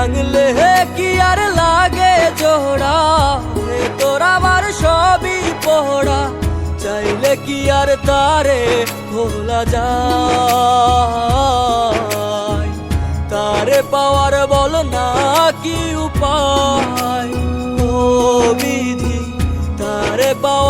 ভাঙলে কি আর লাগে জোড়া ভেতর আমার সবই পোড়া চাইলে কি আর তারে ভোলা যায়? তারে পাওয়ার বল না কি উপায়? ও বিধি, তারে পাওয়ার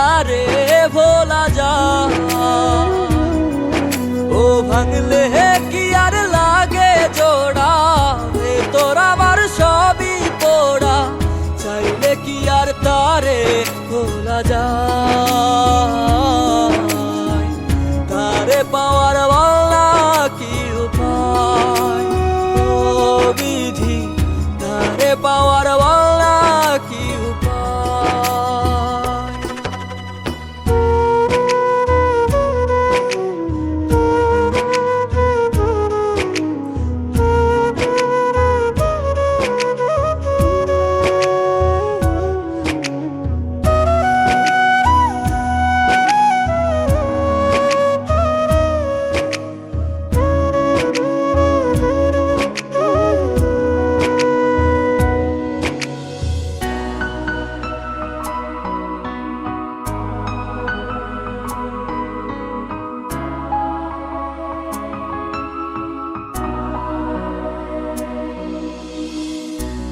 তারে ভোলা যা ও ভাঙলে কি আর লাগে জোড়া? রে তোর আমার সবই পোড়া। চাইলে কি আর তারে ভোলা যা তারে পাওয়ার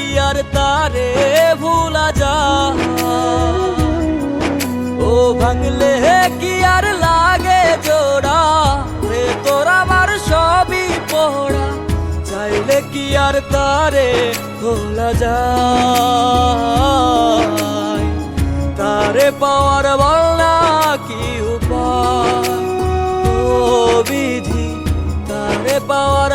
কি আর তারে ভুলা যা। ও ভাঙলে কি আর লাগে জোড়া? হে তোর আমার সবই পোড়া। চাইলে কি আর তারে ভোলা যায়? তারে পাওয়ার বলনা কি উপায়? ও বিধি, তারে পাওয়ার